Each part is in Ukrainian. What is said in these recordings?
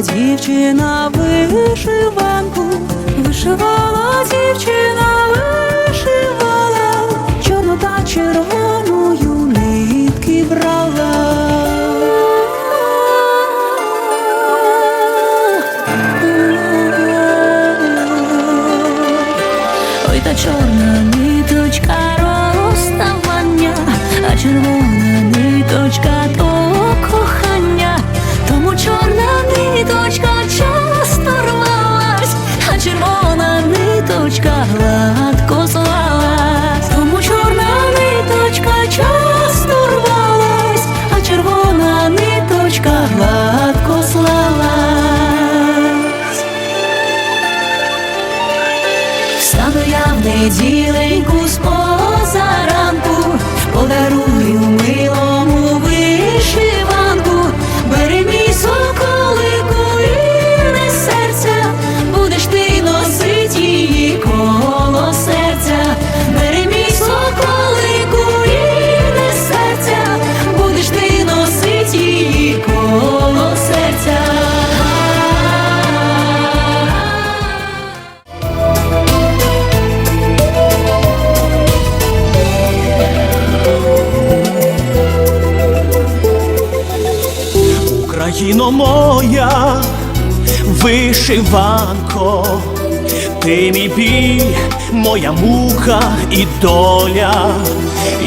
дівчина вишиванку, вишивала дівчина, вишивала, чорну та червоною нитки брала. Україно моя, вишиванко, ти мій біль, моя мука і доля,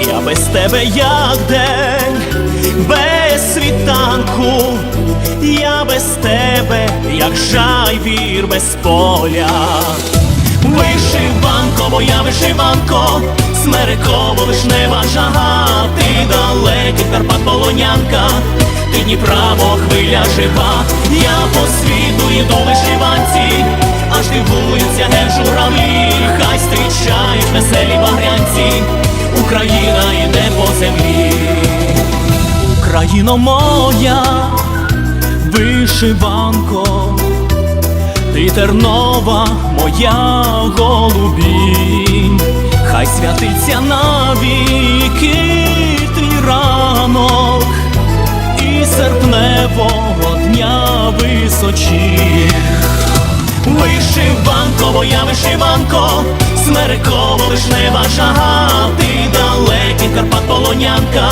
я без тебе як день, без світанку, я без тебе, як жайвір без поля. Вишиванко, моя вишиванко, смереково вишнева жага, ти далекий Карпат полонянка, Дніпра, мов хвиля жива, я по світу йду вишиванці, аж дивуються ген журавлі, хай зустрічають веселі багрянці, Україна йде по землі, Україно моя, вишиванко. Ти тернова моя голубінь, хай святиться навіки твій ранок височі. Вишиванко, моя вишиванко, смереково вишнева жага, ти далекий Карпат полонянка,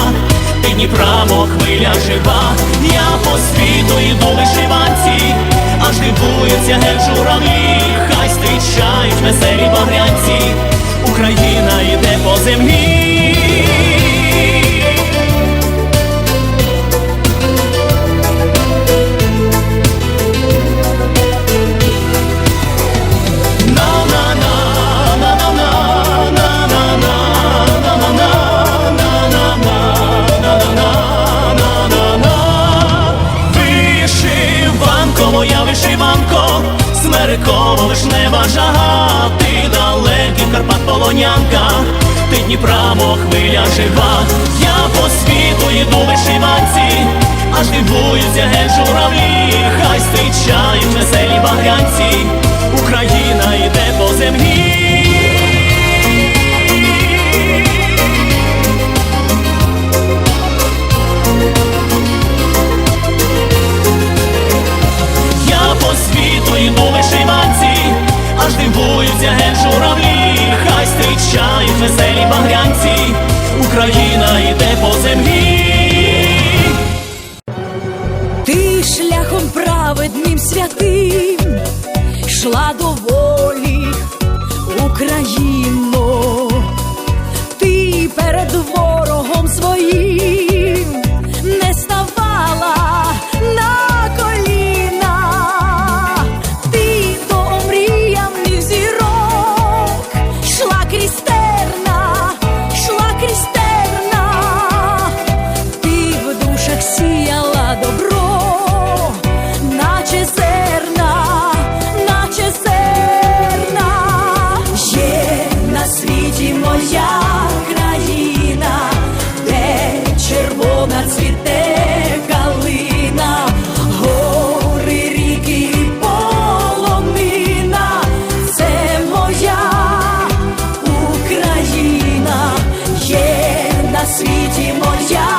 ти Дніпра, мов хвиля жива, я по світу йду вишиванці, аж дивуються журавлі, хай зустрічають веселі багрянці, Україна йде по землі. Дніпра, мов хвиля жива, я по світу йду вишиванці, аж дивуються ген журавлі, хай зустрічають веселі багрянці, Україна йде по землі. Йде по землі. Ти шляхом праведним святим йшла до волі, Україно, ти перед світі моя.